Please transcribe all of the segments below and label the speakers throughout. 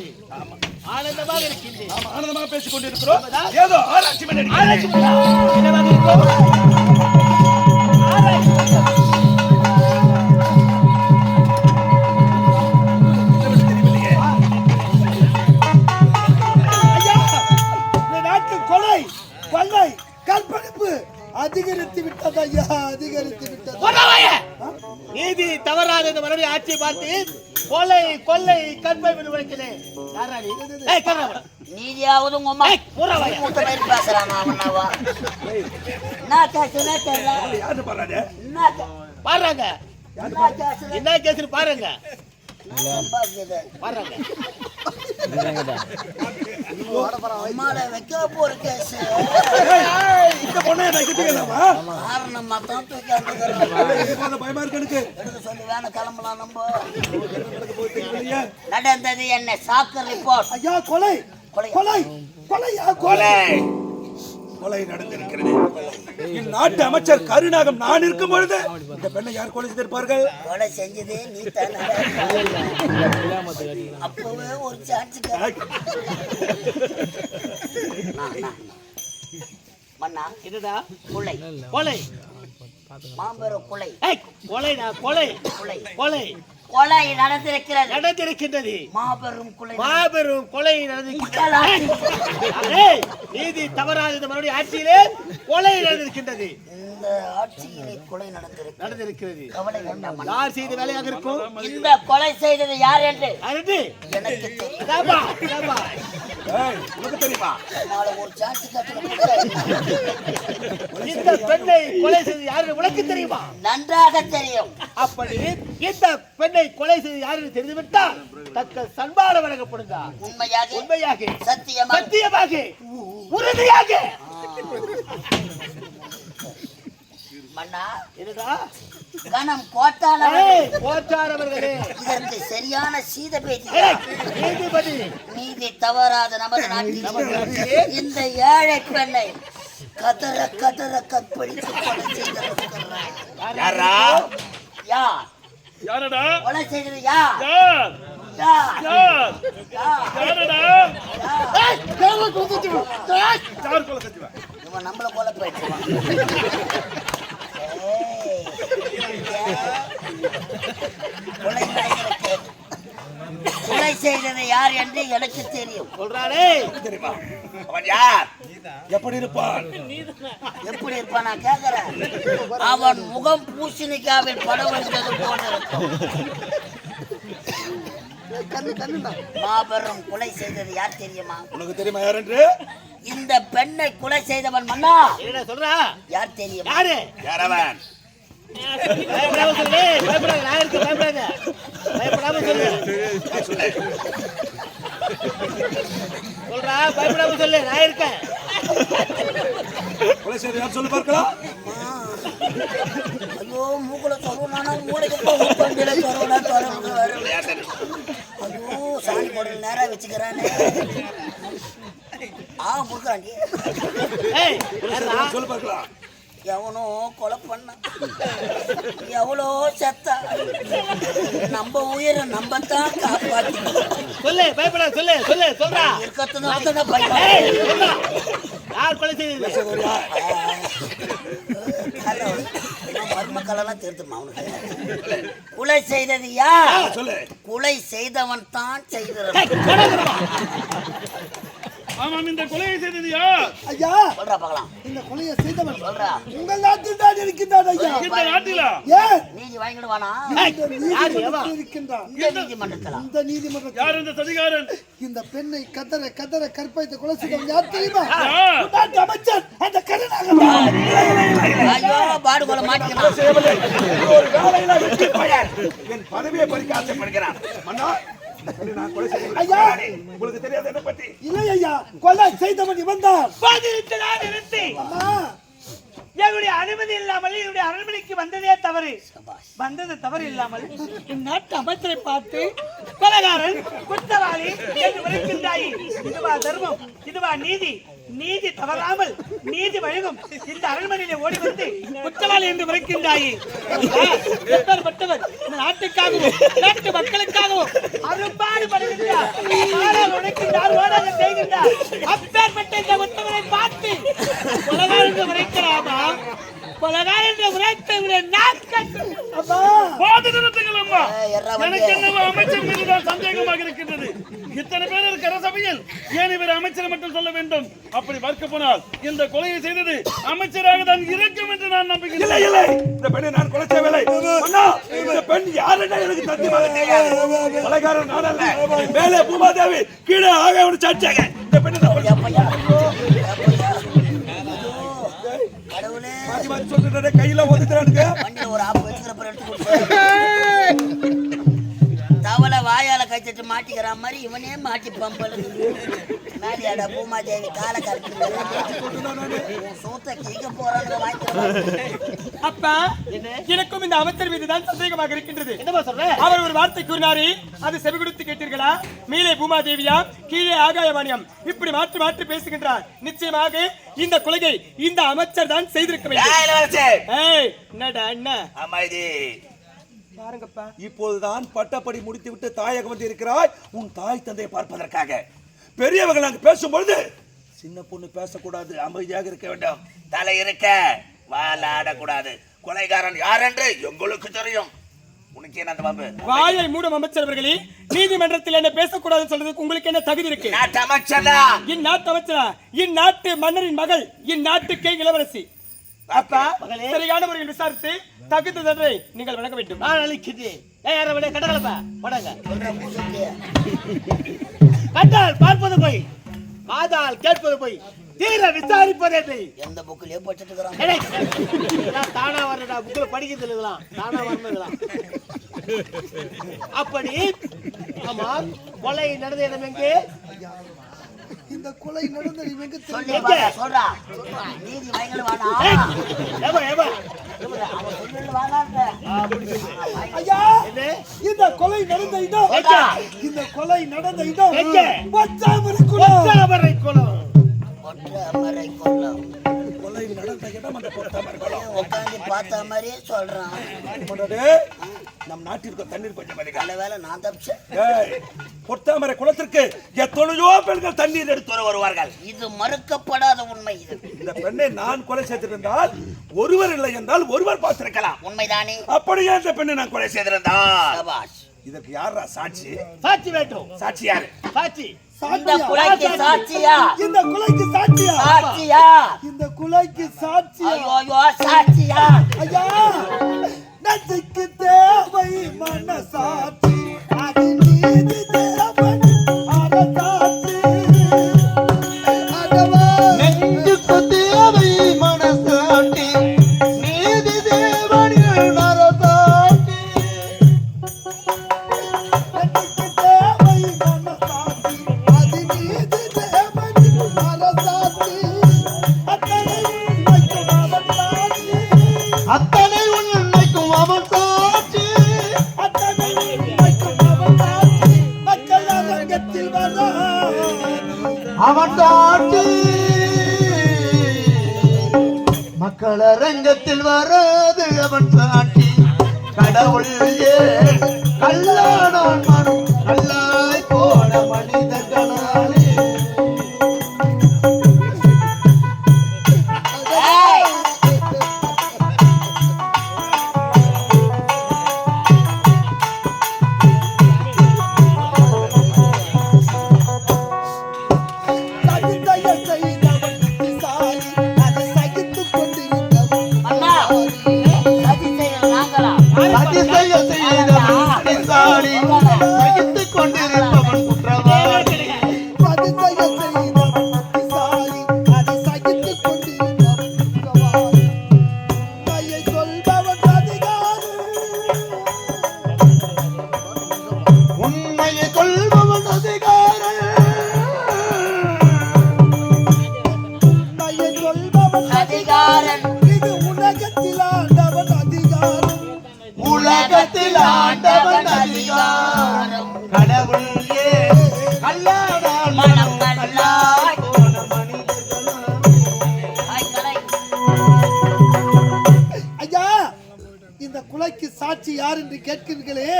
Speaker 1: இருக்கின்றது ஆனந்தமாக இருக்கின்றது
Speaker 2: நாம் ஆனந்தமாக பேசிக் கொண்டிருக்கிறோம்
Speaker 1: உண்மைதான்.
Speaker 2: ஏதோ ஆராய்ச்சி பண்ணி
Speaker 1: ஆராய்ச்சி பண்ணலாம். என்னவாக இருக்கும் ஆராய்ச்சி
Speaker 3: அதிகரித்து விட்டது ஐயா அதிகரித்து விட்டது.
Speaker 1: நீதி தவறாத இந்த மறுபடியும் ஆட்சி பார்த்து கொலை கொள்ளை கற்பை விடுவிக்கிறேன். யாரா நீ ஏய் கர்றா
Speaker 4: நீதியாவது உங்க அம்மா
Speaker 1: போறாவாயா
Speaker 4: மூத்த மாதிரி பேசுறான் அவனாவா என்ன கேசுனா தெரியல
Speaker 2: யாரு பாருங்க
Speaker 4: என்ன கே-
Speaker 1: பாருங்க
Speaker 4: என்ன கேசுனா
Speaker 1: என்ன கேசுன்னு பாருங்க.
Speaker 4: பாக்குது வைக்க போற கேஸ்
Speaker 2: இந்த பொண்ணை நான்
Speaker 4: தூக்கி அந்த
Speaker 2: பயமா இருக்கு எனக்கு
Speaker 4: சொல்லி வேணா கிளம்பலாம் நம்ம நடந்தது என்ன சாக்கு ரிப்போர்ட்
Speaker 3: ஐயா கொலை
Speaker 4: கொலை.
Speaker 3: கொலை கொலையா கொலை
Speaker 2: கொலை நடந்திருக்கிறது இந்நாட்டு அமைச்சர் கருணாகம் நான் இருக்கும் பொழுது இந்த பெண்ணை யார் கொலை செய்திருப்பார்கள்?
Speaker 4: கொலை செஞ்சதே நீ அப்பவே ஒரு சான்ஸ் மன்னா
Speaker 1: இதுடா
Speaker 4: கொலை.
Speaker 1: கொலை.
Speaker 4: மாபெரும் கொலை.
Speaker 1: கொலைடா கொலை.
Speaker 4: கொலை.
Speaker 1: கொலை.
Speaker 4: கொலை நடந்திருக்கிறது.
Speaker 1: நடந்திருக்கின்றது.
Speaker 4: மாபெரும் கொலை.
Speaker 1: மாபெரும் கொலை. ஏய், நீதி தவறாத மறுபடியும் ஆட்சியிலே கொலை நடந்திருக்கின்றது.
Speaker 4: இந்த ஆட்சியிலே கொலை நடந்திருக்கு
Speaker 1: நடந்திருக்கிறது.
Speaker 4: கவலை வேண்டாம். மன்னா.
Speaker 1: யார் செய்த வேலையாக இருக்கும்?
Speaker 4: இந்த கொலை செய்தது யார் என்று எனக்கு தெரியும்.
Speaker 2: உனக்கு தெரியுமா?
Speaker 4: நாளை ஒரு சான்ஸ்
Speaker 1: இந்த பெண்ணை கொலை செய்தது யாரு உனக்கு தெரியுமா?
Speaker 4: நன்றாக தெரியும்.
Speaker 1: அப்படி இந்த பெண்ணை கொலை செய்து யாருன்னு தெரிந்துவிட்டால் தக்க சன்மானம் வழங்கப்படுதா?
Speaker 4: உண்மையாக
Speaker 1: உண்மையாக
Speaker 4: சத்தியமாக.
Speaker 1: சத்தியமாக உறுதியாக.
Speaker 4: மன்னா.
Speaker 1: என்னடா?
Speaker 4: கணம்
Speaker 1: போற்றாரவர்களே
Speaker 4: இதற்கு சரியான சீத பேச்சு. நீதி தவறாத நமது நாட்டில் இந்த ஏழை பெண்ணை கதற கதற கற்பழித்து கொலை செய்திருக்கிறார்
Speaker 1: யாரா?
Speaker 4: யார்?
Speaker 2: யாரடா?
Speaker 4: கொலை செய்தது யார்?
Speaker 2: யார்?
Speaker 4: நம்மள கொலை ஏய், கொலை செய்தது யார் என்று எனக்கு தெரியும்.
Speaker 1: சொல்றானே.
Speaker 2: தெரியுமா? அவன் யார்? எப்படி இருப்பான்?
Speaker 4: எப்படி இருப்பான் நான் கேக்குறேன். அவன் முகம் பூசணிக்காவில் படம் வந்தது போல மாபெரும் கொலை செய்தது யார் தெரியுமா?
Speaker 2: உனக்கு தெரியுமா யார் என்று?
Speaker 4: இந்த பெண்ணை கொலை செய்தவன் மன்னா.
Speaker 1: என்ன சொல்றா?
Speaker 4: யார் தெரியுமா?
Speaker 1: யாரு?
Speaker 2: யார் அவன்?
Speaker 1: பயப்படாம சொல்லு பயப்படாத நான் இருக்க பயப்படாத பயப்படாம சொல்லு சொல்றா பயப்படாம சொல்லு நான் இருக்கேன்
Speaker 2: கொலை யார் பார்க்கலாம்
Speaker 4: ஐயோ மூக்குல மூளைக்கு ஐயோ சாணி வச்சுக்கிறானே ஆ முடுக்காண்டி
Speaker 1: ஏய்
Speaker 2: பார்க்கலாம்
Speaker 4: எவனோ கொலை பண்ண. எவ்வளோ செத்தா. நம்ம உயிரை நம்ம தான் காப்பாற்றணும்
Speaker 1: சொல்லு பயப்படாத சொல்லு சொல்லு சொல்றா.
Speaker 4: பையன்
Speaker 1: ஏய் சொல்றா. யார் கொலை செய்தது?
Speaker 4: மருமக்களெல்லாம் திருத்துமா அவனுக்கு கொலை செய்தது யார்? கொலை செய்தவன் தான்
Speaker 1: கொடாதப்பா.
Speaker 2: ஆமாம் இந்த கொலையை செய்தது யார்?
Speaker 3: ஐயா!
Speaker 4: சொல்றா பார்க்கலாம்.
Speaker 3: இந்த கொலையை செய்தவன்.
Speaker 4: சொல்றா.
Speaker 3: உங்கள் நாட்டில் தான் இருக்கின்றான் ஐயா.
Speaker 2: இந்த நாட்டிலா?
Speaker 3: ஏன்
Speaker 4: நீதி வாங்கிடுவானா?
Speaker 1: ஏய்,
Speaker 3: இந்த
Speaker 1: யாரு?
Speaker 3: நீதிமன்றத்தில் இருக்கின்றான்.
Speaker 4: இந்த நீதிமன்றத்தில்?
Speaker 3: இந்த நீதிமன்றத்தில்
Speaker 2: யார் இந்த சதிகாரன்?
Speaker 3: இந்த பெண்ணை கதற கதற கற்பழித்து கொலை செய்தவன் யார் தெரியுமா? நாட்டு அமைச்சர் அந்த கருணாகரன்.
Speaker 4: ஐயோ பாடுகொலை மாட்டிக்கலாம்
Speaker 2: செய்யவில்லை. ஒரு வேலையில வெற்றி பயன். என் பதவியை பறிக்க ஆசைப்படுகிறான் மன்னா இந்த பெண்ணை நான் கொலை செய்யவில்லை.
Speaker 3: ஐயா!
Speaker 2: உங்களுக்கு தெரியாது என்ன பத்தி.
Speaker 3: இல்லை ஐயா? கொலை செய்தவன் இவன் தான்
Speaker 1: பதினெட்டு நாள் நிறுத்தி
Speaker 3: அம்மா!
Speaker 1: என்னுடைய அனுமதி இல்லாமல் என்னுடைய அரண்மனைக்கு வந்ததே தவறு. வந்தது தவறு இல்லாமல் இந்நாட்டு அமைச்சரை பார்த்து கொலகாரன் குற்றவாளி என்று இதுவா தர்மம் இதுவா நீதி. நீதி தவறாமல் நீதி வழங்கும் இந்த அரண்மனையிலே ஓடி வந்து குற்றவாளி என்று உரைக்கின்றாயே எப்பேற்பட்டவர் இந்த நாட்டுக்காகவும் நாட்டு மக்களுக்காகவும் அறுபாடு படுகின்றார் உழைக்கின்றார் ஓடாக செய்கின்றார். அப்பேற்பட்ட இந்த உத்தவரை பார்த்து உலகம் என்று உரைக்கிறாமா கொலகார் என்று உரைத்தவரை நாட்கள்
Speaker 5: போது நிறுத்துங்கள் அம்மா.
Speaker 4: ஏய், எர்ரா வண்டியே.
Speaker 5: எனக்கு என்னவோ அமைச்சர் சந்தேகமாக இருக்கின்றது. இத்தனை பேர் இருக்கிற சபையில் ஏன் இவர் அமைச்சர் மட்டும் சொல்ல வேண்டும்? அப்படி பார்க்க போனால் இந்த கொலையை செய்தது அமைச்சராக தான் இருக்கும் என்று நான் நம்புகிறேன்.
Speaker 2: இல்லை இந்த பெண்ணை நான் கொலை செய்யவில்லை. அண்ணா இந்த பெண் யாருன்னா எனக்கு சத்தியமாக தெரியாது. கொலைகாரன் நான் அல்ல. மேலே பூமாதேவி கீழே ஆக அவனு சாட்சியாக. இந்த பெண்ணை சொல்லிட்டு கையில ஒதுக்குறானுங்க.
Speaker 4: வண்டியில ஒரு ஆப் வச்சுக்கிற பிறகு எடுத்து கொடுத்து வாயால கைச்சிட்டு மாட்டிக்கிற மாதிரி இவனே மாட்டி பம்பல் மேலியாடா பூமாதேவி காலை கருத்து சூத்த கீக்க போறாங்க வாங்கிட்டு
Speaker 6: அப்பா எனக்கும் இந்த அமைச்சர் மீது தான் சந்தேகமாக இருக்கின்றது.
Speaker 1: என்னமா சொல்ற?
Speaker 6: அவர் ஒரு வார்த்தை கூறினாரே. அது செவி கொடுத்து கேட்டீர்களா? மேலே பூமாதேவியா கீழே ஆகாயவாணியம். இப்படி மாற்றி மாற்றி பேசுகின்றார். நிச்சயமாக இந்த கொலையை இந்த அமைச்சர் தான் செய்திருக்க வேண்டும். ஏய் என்னடா என்ன?
Speaker 2: அமைதி.
Speaker 6: பாருங்கப்பா.
Speaker 2: இப்போதுதான் பட்டப்படி முடித்துவிட்டு தாயகம் வந்து இருக்கிறாய் உன் தாய் தந்தையை பார்ப்பதற்காக. பெரியவர்கள் அங்கு பேசும்பொழுது சின்ன பொண்ணு பேசக்கூடாது அமைதியாக இருக்க வேண்டும். தலை இருக்க வாலாடக்கூடாது கொலைகாரன் யார் என்று எங்களுக்கு தெரியும். உனக்கு என்ன அந்த பாம்பு?
Speaker 6: வாயை மூடும் அமைச்சர் அவர்களே நீதிமன்றத்தில் என்ன பேசக்கூடாதுன்னு சொல்றதுக்கு உங்களுக்கு என்ன தகுதி இருக்கு?
Speaker 2: நாட்டு அமைச்சரா?
Speaker 6: இந்நாட்டு அமைச்சரா? இந்நாட்டு மன்னரின் மகள் இந்நாட்டுக்கே இளவரசி. அப்பா சரியான முறையில் விசாரித்து தகுந்த தண்டனை நீங்கள் வழங்க வேண்டும்.
Speaker 1: நான் அழிக்கிறேன் ஏய் யாரை விட கட்டகளப்பா போடாங்க. கண்டால் பார்ப்பது போய் காதால் கேட்பது போய் தீர விசாரிப்பதே
Speaker 4: எந்த புக்கிலேயே படிச்சுட்டு இருக்கிறான்
Speaker 1: தானா வரடா புக்ல படிக்கிறது இதெல்லாம் தானா வரணும் அப்படி ஆமா கொலை நடந்த இடம் எங்கே?
Speaker 3: இந்த கொலை நடந்த இவங்க
Speaker 4: சொல்றா. நீதி வயங்கல வாடா.
Speaker 3: ஐயா? இந்த கொலை நடந்த இடம்? இந்த கொலை நடந்த இடம்? பச்சாமரை குளம்.
Speaker 1: பொத்தாமரை குளம்.
Speaker 4: ஒற்ற அமரை
Speaker 2: கொலை நடந்த அந்த குளம்.
Speaker 4: உட்காந்து பார்த்த மாதிரியே சொல்றான்.
Speaker 2: பண்ணுறது, நம் நாட்டிற்கு தண்ணீர் கொஞ்சம்
Speaker 4: நல்ல வேலை நான் தப்பிச்சேன்.
Speaker 2: பொத்தாமரை குளத்திற்கு எத்தனையோ பெண்கள் தண்ணீர் எடுத்து வர வருவார்கள்.
Speaker 4: இது மறுக்கப்படாத உண்மை இது.
Speaker 2: இந்த பெண்ணை நான் கொலை செய்திருந்தால் ஒருவர் இல்லை என்றால் ஒருவர் பார்த்திருக்கலாம்.
Speaker 4: உண்மைதானே?
Speaker 2: அப்படியே இந்த பெண்ணை நான் கொலை செய்திருந்தால். இதற்கு யாரா சாட்சி?
Speaker 1: சாட்சி வேண்டும்.
Speaker 2: சாட்சி யாரு?
Speaker 1: சாட்சி.
Speaker 4: இந்த குலைக்கு சாட்சியா?
Speaker 3: இந்த கொலைக்கு சாட்சியா?
Speaker 4: சாட்சியா?
Speaker 3: இந்த கொலைக்கு சாட்சியா?
Speaker 4: ஐயோ சாட்சியா?
Speaker 3: ஐயா நச்சுக்கு தேவை மனசாட்சி. அது நீதி அரங்கத்தில்
Speaker 7: வராது அவன் சாட்டி கடவுள் ஏன் கல்லானான் மனம் கல்லாய் போன
Speaker 3: மனிதன்.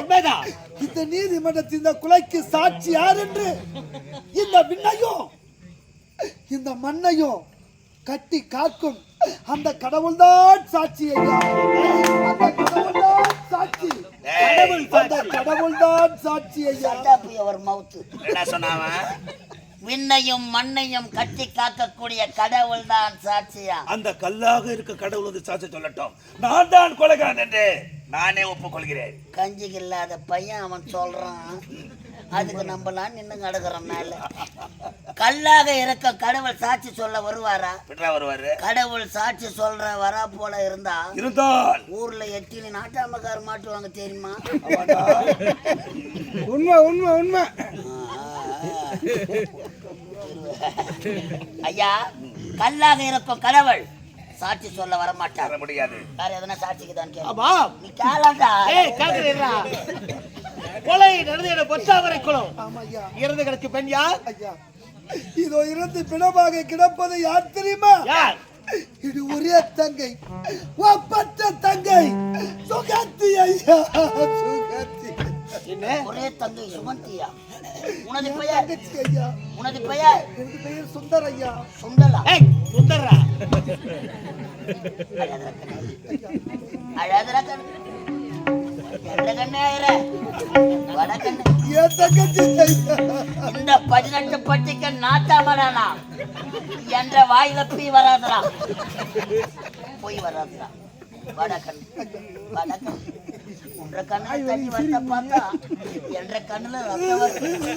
Speaker 1: உண்மைதான்.
Speaker 3: இந்த நீதிமன்றத்தில் இந்த குலைக்கு சாட்சி யார் என்று இந்த விண்ணையும் இந்த மண்ணையும் கட்டி காக்கும் அந்த கடவுள்தான் சாட்சி ஐயா. அந்த கடவுள்தான் சாட்சி. கடவுள் அந்த கடவுள்தான் சாட்சி ஐயா.
Speaker 4: அவர் மவுத்து.
Speaker 2: என்ன சொன்னாவன்
Speaker 4: விண்ணையும் மண்ணையும் கட்டி காக்கக்கூடிய கடவுள் தான் சாட்சியா?
Speaker 2: அந்த கல்லாக இருக்க கடவுள் வந்து சாட்சி சொல்லட்டும். நான் தான் கொலைகாரன் என்று. நானே ஒப்புக்கொள்கிறேன்.
Speaker 4: கஞ்சிக்கு இல்லாத பையன் அவன் சொல்றான். அதுக்கு நம்மலாம் நின்று கிடக்குறோம் மேல கல்லாக இருக்க கடவுள் சாட்சி சொல்ல வருவாரா?
Speaker 2: வருவாரு.
Speaker 4: கடவுள் சாட்சி சொல்ற வரா போல இருந்தா?
Speaker 2: இருந்தால்.
Speaker 4: ஊர்ல எட்டினி நாட்டாமக்கார மாட்டுவாங்க தெரியுமா?
Speaker 3: உண்மை உண்மை உண்மை.
Speaker 4: ஐயா கல்லாக இருக்கும் கடவுள். சாட்சி சொல்ல வர
Speaker 2: வர
Speaker 4: மாட்டார்
Speaker 2: முடியாது.
Speaker 4: வேற எதனா சாட்சிக்கு தான் கேளு.
Speaker 1: ஆமா.
Speaker 4: நீ கேளாண்டா
Speaker 1: ஏய் காக்குறீரா கொலை நடந்த இடம் பொற்றாவரை குளம்.
Speaker 3: ஆமா ஐயா
Speaker 1: இறந்து கிடக்கு பெண் யார்?
Speaker 3: ஐயா. இதோ இறந்து பிணமாக கிடப்பது யார் தெரியுமா?
Speaker 1: யார்?
Speaker 3: இது ஒரே தங்கை. ஒப்பற்ற தங்கை. சுகத்தி ஐயா? சுகத்தி
Speaker 1: என்ன?
Speaker 4: ஒரே தங்கை சுமந்தியா. உனது பெயர்? உனது பெயர்?
Speaker 3: எனது பெயர் சுந்தர் ஐயா.
Speaker 4: சுண்டலா
Speaker 1: ஏய் சுந்தர்ரா
Speaker 4: அழகுற கண்ணு இந்த பதினெட்டு பட்டிக்கு நாட்டாமடானா என்ற வாயில பீ வராதுடா. போய் வராதுடா. வட கண்ணு வட கண்ணு உன்ற கண்ணுல தண்ணி வந்த பார்த்தா என்ற கண்ணுல ரத்தம் வருது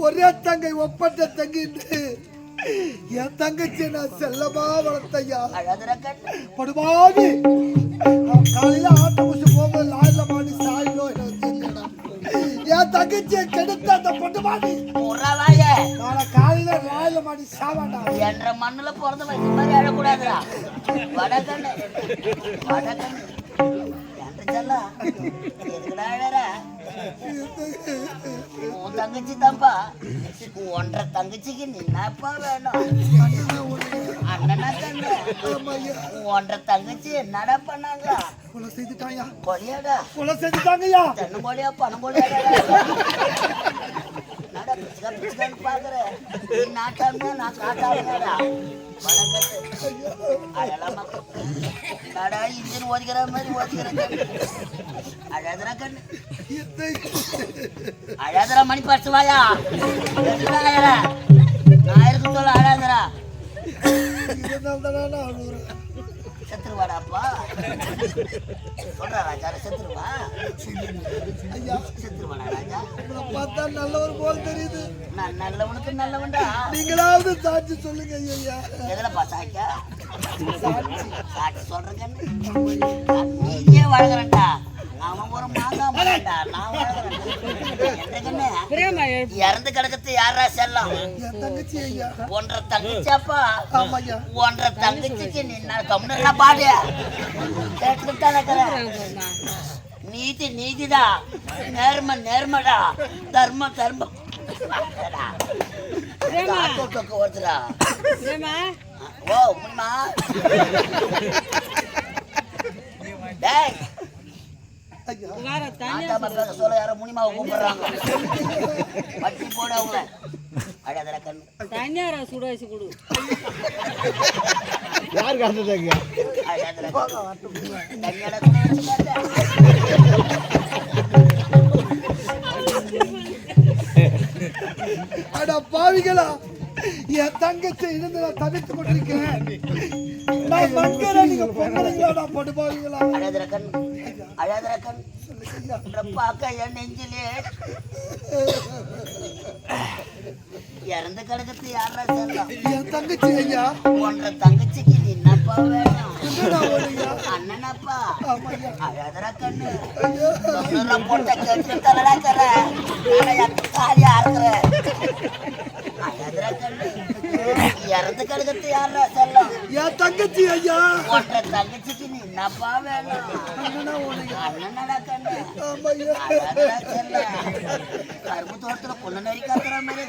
Speaker 3: ஒரே தங்கை ஒப்பற்ற தங்கை என்று என் தங்கச்சி நான் செல்லமா வளர்த்தையா படுபாவி காலையில ஆட்டோ போகும்போது லாரில மாடி சாயிலோ எனக்கு தெரியலடா என் தங்கச்சியை கெடுத்த அந்த படுபாவி
Speaker 4: உறவாய.
Speaker 3: நாளை காலையில லாரில மாடி சாவாண்டா.
Speaker 4: என்ற மண்ணுல பிறந்த இந்த மாதிரி அழக்கூடாதுடா வடக்கண்ணு. வடக்கண்ணு. உன் தங்கச்சி தான்ப்பா. ஒன்றரை தங்கச்சிக்கு நின்னப்பா வேணும். அண்ணனா கண்ணு ஒன்றரை தங்கச்சி என்னடா பண்ணாங்க?
Speaker 3: கொலை செய்துட்டாயா
Speaker 4: கொலையாடா.
Speaker 3: கொலை செஞ்சுட்டாங்கய்யா
Speaker 4: தென்னை கொலையா பணம் கொலையாடா நடா பிச்சுக்கா பிச்சுக்கான்னு பாக்குறேன் நீ நாட்டாமையா நான் மக்கள் நடா இன்ஜின் ஓதிக்கிற மாதிரி ஓதிக்கிற கண்ணு. அழகுற கண்ணு. அழகுற மணி பரிசு வாயா? நான் இருக்கு சொல்ல அழகுறா செத்துருவாடாப்பா? சொல்றா ராஜா செத்துருவா?
Speaker 3: ஐயா
Speaker 4: செத்துருவாடா ராஜா.
Speaker 3: உங்களை பார்த்தா நல்லவர் போல் தெரியுது
Speaker 4: நான் நல்லவனுக்கு நல்லவன்டா.
Speaker 3: நீங்களாவது சாட்சி சொல்லுங்க ஐயா
Speaker 4: எதுலப்பா சாய்க்கா சாட்சி சொல்றேன்னு நீயே வழங்குறேன்டா. அவன் இறந்து கிடக்கிறது யாரா செல்லம்? ஒன்றரை
Speaker 3: ஐயா.
Speaker 4: ஒன்றரை தங்கச்சிக்கு நின்னா கம்முன்னு பாடு. நீதி நீதிடா. நேர்ம நேர்மடா. தர்மம் தர்மம் வருதுடா. ஓ முன்னா டேய் சொல்ல யாரோ முனிமாவை கூப்பிடுறாங்க வட்டி போட அவங்க. அழகர கண்ணு.
Speaker 8: தனியாரா சுட வச்சு கொடு.
Speaker 7: யார் காட்டுறதுங்க
Speaker 4: அழகர தனியாட கூட வச்சு காட்டு.
Speaker 3: அட பாவிகளா என் தங்கச்சி இருந்து நான் தவிர்த்து கொண்டிருக்கிறேன். நான் மங்கர நீங்க பொங்கலைங்களா நான் படு பாவிகளா
Speaker 4: அழகர கண்ணு பார்க்க என் நெஞ்சிலே. இறந்து கிடக்கிறது யாரா செல்லம்?
Speaker 3: என் தங்கச்சி ஐயா.
Speaker 4: ஒன்றரை தங்கச்சிக்கு நீ என்னப்பா வேணும்? அண்ணனப்பா? அழகர கண்ணு போட்ட கேட்டு தலடாக்கற காலியா இருக்கிற அழகர கண்ணு இறந்து கிடக்கிறது யாரா செல்லம்?
Speaker 3: என் தங்கச்சி ஐயா.
Speaker 4: ஒன்றரை தங்கச்சிக்கு நீ என்னப்பா வேணும்? கரும்பு தோட்டத்துல புள்ள நரி கத்துற மாதிரி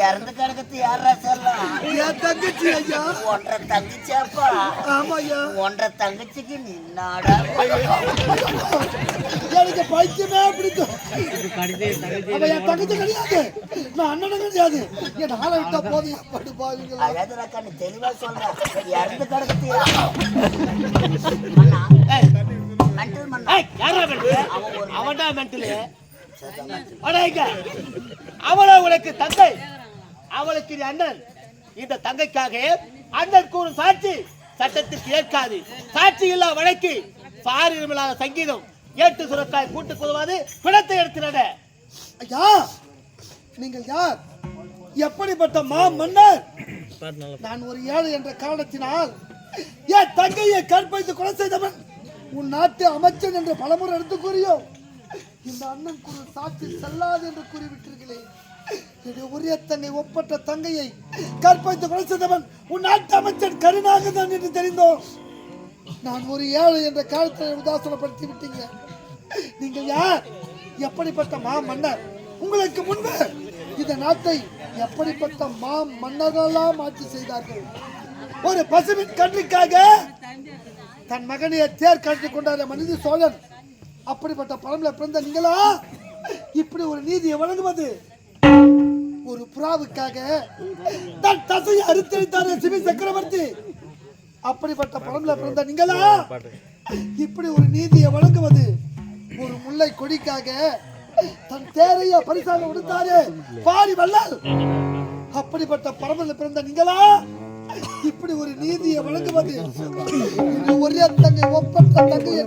Speaker 4: இறந்து கிடக்குது யாரா செல்லாம்
Speaker 3: என் தங்கச்சி ஐயா
Speaker 4: ஒன்றரை தங்கச்சியாப்பா
Speaker 3: ஆமாய்யா
Speaker 4: ஒன்றரை தங்கச்சிக்கு நின்னாடா
Speaker 3: எனக்கு பைத்தியமே பிடிக்கும் என் தங்கச்சி கிடையாது நான் அண்ணனும் கிடையாது என் ஆளை விட்டா போதும்
Speaker 4: தெளிவா சொல்றேன். இறந்து கிடக்குது மண்ணா
Speaker 1: ஏய், யாரா அவன்டா. அவளோ உனக்கு தந்தை. அவளுக்கு நீ அண்ணன். இந்த தங்கைக்காக அண்ணன் கூறும் சாட்சி சட்டத்திற்கு ஏற்காது. சாட்சி இல்லா வழக்கு சாரி இல்லாத சங்கீதம். ஏட்டு சுரக்காய் கூட்டு குதுவாது பிணத்தை எடுத்துனட
Speaker 3: ஐயா நீங்கள் யார்? எப்படிப்பட்ட மா மன்னர்? நான் ஒரு ஏழை என்ற காரணத்தினால் என் தங்கையை கற்பழித்து கொலை செய்தவன். உன் நாட்டு அமைச்சன் என்று பலமுறை எடுத்து கூறியோ இந்த அண்ணன் குரு சாட்சி செல்லாது என்று கூறிவிட்டீர்களே என்னுடைய உரிய தன்னை ஒப்பற்ற தங்கையை கற்பழித்து கொலை செய்தவன் உன் நாட்டு அமைச்சன் கருணாகதான் என்று தெரிந்தோம் நான் ஒரு ஏழை என்ற காலத்தை உதாசனப்படுத்தி விட்டீங்க நீங்கள் யார்? எப்படிப்பட்ட மா மன்னர் உங்களுக்கு முன்பு இந்த நாட்டை எப்படிப்பட்ட மா மன்னர்களெல்லாம் ஆட்சி செய்தார்கள்? ஒரு பசுவின் கன்றிக்காக தன் மகனையை தேர் கழித்து கொண்டாட மனித சோழன். அப்படிப்பட்ட பழம்ல பிறந்த நீங்களா? இப்படி ஒரு நீதியை வழங்குவது ஒரு புறாவுக்காக தன் தசையை அறுத்தெடுத்தார சிவி சக்கரவர்த்தி. அப்படிப்பட்ட பழம்ல பிறந்த நீங்களா? இப்படி ஒரு நீதியை வழங்குவது ஒரு முல்லை கொடிக்காக தன் தேரைய பரிசாக கொடுத்தாரு பாரி வள்ளல். அப்படிப்பட்ட பரம்பல பிறந்த நீங்களா? இப்படி ஒரு நீதியை வழங்குவது ஒரே தங்கை ஒப்பற்ற தங்கையை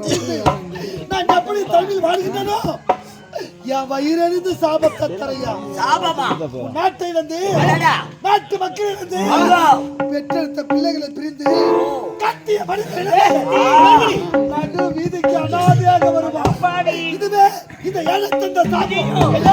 Speaker 3: நான் எப்படி தமிழ் வாழ்கின்றனோ? என் வயிறறிந்து சாபத்தை தரையா
Speaker 4: சாபமா?
Speaker 3: நாட்டை வந்து. நாட்டு மக்கள் வந்து பெற்றெடுத்த பிள்ளைகளை பிரிந்து கட்டிய மனிதர்களே வீதிக்கு அனாதையாக வருவான். இதுவே இந்த ஏழத்தந்த சாபம். இந்த